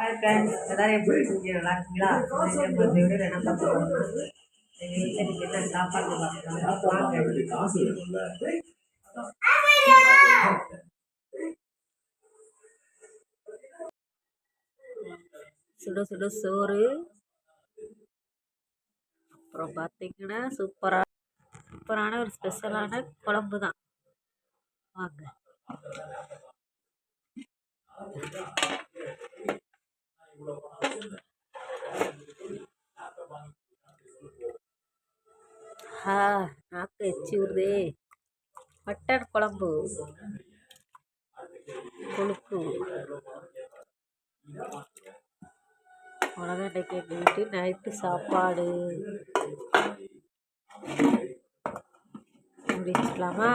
Hi friends எல்லாரும் எப்படி இருக்கீங்க? நல்லா இருக்கீங்களா? இந்த வீடியோவில் என்ன பார்க்க போகிறோம்னா எங்கள் வீட்டில் இன்றைக்கி என்ன சாப்பாடு பார்க்கலாம். சுட சுட சோறு. அப்புறம் பார்த்தீங்கன்னா சூப்பராக சூப்பரான ஒரு ஸ்பெஷலான குழம்பு தான். வாங்க. ஆஹா நாக்கு எச்சி விடுதே மட்டன் குழம்பு. கொழுப்பு. அவ்வளோதான் இன்றைக்கி எங்கள் வீட்டு நைட்டு சாப்பாடு. முடிச்சுக்கலாமா?